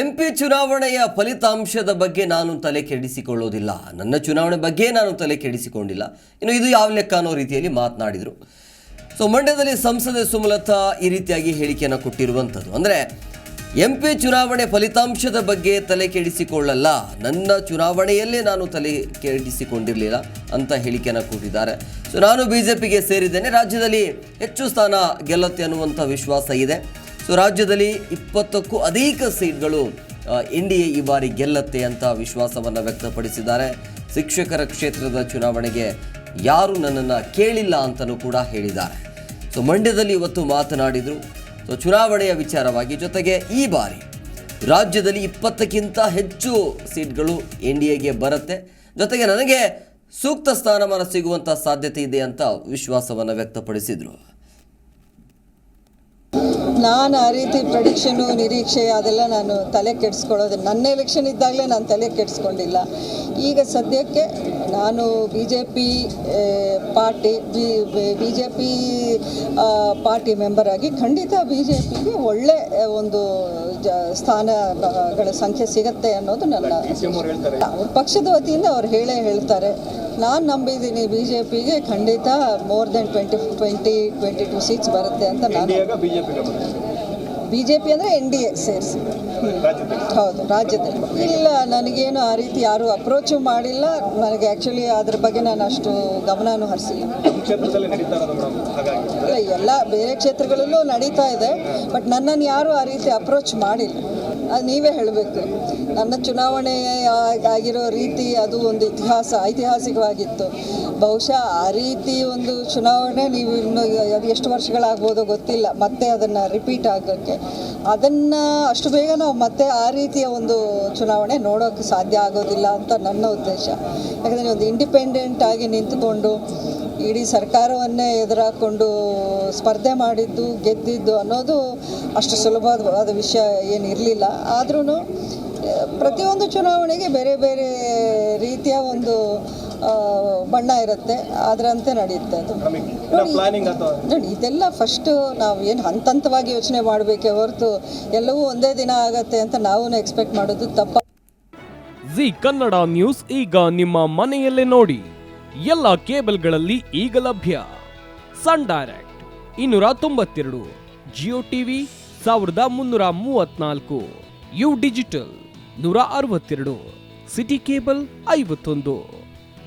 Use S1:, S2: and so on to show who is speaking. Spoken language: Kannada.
S1: ಎಂ ಪಿ ಚುನಾವಣೆಯ ಫಲಿತಾಂಶದ ಬಗ್ಗೆ ನಾನು ತಲೆ ಕೆಡಿಸಿಕೊಳ್ಳೋದಿಲ್ಲ. ನನ್ನ ಚುನಾವಣೆ ಬಗ್ಗೆ ನಾನು ತಲೆ ಕೆಡಿಸಿಕೊಂಡಿಲ್ಲ. ಇನ್ನು ಇದು ಯಾವ ಲೆಕ್ಕ ಅನ್ನೋ ರೀತಿಯಲ್ಲಿ ಮಾತನಾಡಿದರು. ಸೊ ಮಂಡ್ಯದಲ್ಲಿ ಸಂಸದೆ ಸುಮಲತಾ ಈ ರೀತಿಯಾಗಿ ಹೇಳಿಕೆಯನ್ನು ಕೊಟ್ಟಿರುವಂಥದ್ದು. ಅಂದರೆ ಎಂ ಪಿ ಚುನಾವಣೆ ಫಲಿತಾಂಶದ ಬಗ್ಗೆ ತಲೆ ಕೆಡಿಸಿಕೊಳ್ಳಲ್ಲ. ನನ್ನ ಚುನಾವಣೆಯಲ್ಲೇ ನಾನು ತಲೆ ಕೆಡಿಸಿಕೊಂಡಿರಲಿಲ್ಲ ಅಂತ ಹೇಳಿಕೆಯನ್ನು ಕೊಟ್ಟಿದ್ದಾರೆ. ಸೊ ನಾನು ಬಿ ಜೆ ಪಿಗೆ ಸೇರಿದ್ದೇನೆ. ರಾಜ್ಯದಲ್ಲಿ ಹೆಚ್ಚು ಸ್ಥಾನ ಗೆಲ್ಲುತ್ತೆ ಅನ್ನುವಂಥ ವಿಶ್ವಾಸ ಇದೆ. ಸೊ ರಾಜ್ಯದಲ್ಲಿ ಇಪ್ಪತ್ತಕ್ಕೂ ಅಧಿಕ ಸೀಟ್ಗಳು ಎನ್ ಡಿ ಎ ಈ ಬಾರಿ ಗೆಲ್ಲತ್ತೆ ಅಂತ ವಿಶ್ವಾಸವನ್ನು ವ್ಯಕ್ತಪಡಿಸಿದ್ದಾರೆ. ಶಿಕ್ಷಕರ ಕ್ಷೇತ್ರದ ಚುನಾವಣೆಗೆ ಯಾರು ನನ್ನನ್ನು ಕೇಳಿಲ್ಲ ಅಂತಲೂ ಕೂಡ ಹೇಳಿದ್ದಾರೆ. ಸೊ ಮಂಡ್ಯದಲ್ಲಿ ಇವತ್ತು ಮಾತನಾಡಿದರು. ಸೊ ಚುನಾವಣೆಯ ವಿಚಾರವಾಗಿ ಜೊತೆಗೆ ಈ ಬಾರಿ ರಾಜ್ಯದಲ್ಲಿ ಇಪ್ಪತ್ತಕ್ಕಿಂತ ಹೆಚ್ಚು ಸೀಟ್ಗಳು ಎನ್ ಡಿ ಎಗೆ ಬರುತ್ತೆ. ಜೊತೆಗೆ ನನಗೆ ಸೂಕ್ತ ಸ್ಥಾನಮಾನ ಸಿಗುವಂಥ ಸಾಧ್ಯತೆ ಇದೆ ಅಂತ ವಿಶ್ವಾಸವನ್ನು ವ್ಯಕ್ತಪಡಿಸಿದರು.
S2: ನಾನು ಆ ರೀತಿ ಪ್ರೊಡಿಕ್ಷನು ನಿರೀಕ್ಷೆ ಅದೆಲ್ಲ ನಾನು ತಲೆ ಕೆಡಿಸ್ಕೊಳ್ಳೋದು. ನನ್ನ ಎಲೆಕ್ಷನ್ ಇದ್ದಾಗಲೇ ನಾನು ತಲೆ ಕೆಡಿಸ್ಕೊಂಡಿಲ್ಲ. ಈಗ ಸದ್ಯಕ್ಕೆ ನಾನು B J P party B B J P party member ಆಗಿ ಖಂಡಿತ ಬಿ ಜೆ ಪಿಗೆ ಒಳ್ಳೆ ಒಂದು ಜ ಸ್ಥಾನಗಳ ಸಂಖ್ಯೆ ಸಿಗತ್ತೆ ಅನ್ನೋದು ನನ್ನ ಅವ್ರ ಪಕ್ಷದ ವತಿಯಿಂದ ಅವ್ರು ಹೇಳೇ ಹೇಳ್ತಾರೆ. ನಾನು ನಂಬಿದ್ದೀನಿ ಬಿ ಜೆ ಪಿಗೆ ಖಂಡಿತ more than twenty twenty twenty two seats ಬರುತ್ತೆ ಅಂತ ನಾನು ಬಿ ಜೆ ಪಿ ಅಂದರೆ ಎನ್ ಡಿ ಎ ಸೇರಿಸಿ. ಹೌದು ರಾಜ್ಯದಲ್ಲಿ. ಇಲ್ಲ ನನಗೇನು ಆ ರೀತಿ ಯಾರೂ ಅಪ್ರೋಚು ಮಾಡಿಲ್ಲ. ನನಗೆ ಆ್ಯಕ್ಚುಲಿ ಅದ್ರ ಬಗ್ಗೆ ನಾನು ಅಷ್ಟು ಗಮನನೂ ಹರಿಸಿಲ್ಲ ಇಲ್ಲ ಎಲ್ಲ ಬೇರೆ ಕ್ಷೇತ್ರಗಳಲ್ಲೂ ನಡೀತಾ ಇದೆ. ಬಟ್ ನನ್ನನ್ನು ಯಾರೂ ಆ ರೀತಿ ಅಪ್ರೋಚ್ ಮಾಡಿಲ್ಲ. ಅದು ನೀವೇ ಹೇಳಬೇಕು. ನನ್ನ ಚುನಾವಣೆ ಆಗಿರೋ ರೀತಿ ಅದು ಒಂದು ಇತಿಹಾಸ ಐತಿಹಾಸಿಕವಾಗಿತ್ತು. ಬಹುಶಃ ಆ ರೀತಿ ಒಂದು ಚುನಾವಣೆ ನೀವು ಇನ್ನು ಅದು ಎಷ್ಟು ವರ್ಷಗಳಾಗ್ಬೋದೋ ಗೊತ್ತಿಲ್ಲ. ಮತ್ತೆ ಅದನ್ನು ರಿಪೀಟ್ ಆಗೋಕ್ಕೆ ಅದನ್ನು ಅಷ್ಟು ಬೇಗ ನಾವು ಮತ್ತೆ ಆ ರೀತಿಯ ಒಂದು ಚುನಾವಣೆ ನೋಡೋಕೆ ಸಾಧ್ಯ ಆಗೋದಿಲ್ಲ ಅಂತ ನನ್ನ ಉದ್ದೇಶ. ಯಾಕಂದರೆ ಒಂದು ಇಂಡಿಪೆಂಡೆಂಟ್ ಆಗಿ ನಿಂತುಕೊಂಡು ಇಡೀ ಸರ್ಕಾರವನ್ನೇ ಎದುರಾಕೊಂಡು ಸ್ಪರ್ಧೆ ಮಾಡಿದ್ದು, ಗೆದ್ದಿದ್ದು ಅನ್ನೋದು ಅಷ್ಟು ಸುಲಭವಾದ ವಿಷಯ ಏನು ಇರಲಿಲ್ಲ. ಆದ್ರೂ ಪ್ರತಿಯೊಂದು ಚುನಾವಣೆಗೆ ಬೇರೆ ಬೇರೆ ರೀತಿಯ ಒಂದು ಬಣ್ಣ ಇರುತ್ತೆ ಅದರಂತೆ ನಡೆಯುತ್ತೆ ಅದು. ನೋಡಿ
S3: ಪ್ಲಾನಿಂಗ್ ಅಥವಾ?
S2: ನೋಡಿ ಇದೆಲ್ಲ ಫಸ್ಟ್ ನಾವು ಏನು ಹಂತ ಹಂತವಾಗಿ ಯೋಚನೆ ಮಾಡಬೇಕೇ ಹೊರತು ಎಲ್ಲವೂ ಒಂದೇ ದಿನ ಆಗತ್ತೆ ಅಂತ ನಾವು ಎಕ್ಸ್ಪೆಕ್ಟ್ ಮಾಡೋದು ತಪ್ಪ.
S4: ಜಿ ಕನ್ನಡ ನ್ಯೂಸ್ ಈಗ ನಿಮ್ಮ ಮನೆಯಲ್ಲೇ ನೋಡಿ. ಎಲ್ಲ ಕೇಬಲ್ಗಳಲ್ಲಿ ಈಗ ಲಭ್ಯ. ಸನ್ ಡೈರೆಕ್ಟ್ ಇನ್ನೂರ ತೊಂಬತ್ತೆರಡು ಜಿಯೋ ಟಿವಿ ಸಾವಿರದ ಮುನ್ನೂರ ಮೂವತ್ನಾಲ್ಕು ಯು ಡಿಜಿಟಲ್ ನೂರ ಅರವತ್ತೆರಡು ಸಿಟಿ ಕೇಬಲ್ ಐವತ್ತೊಂದು.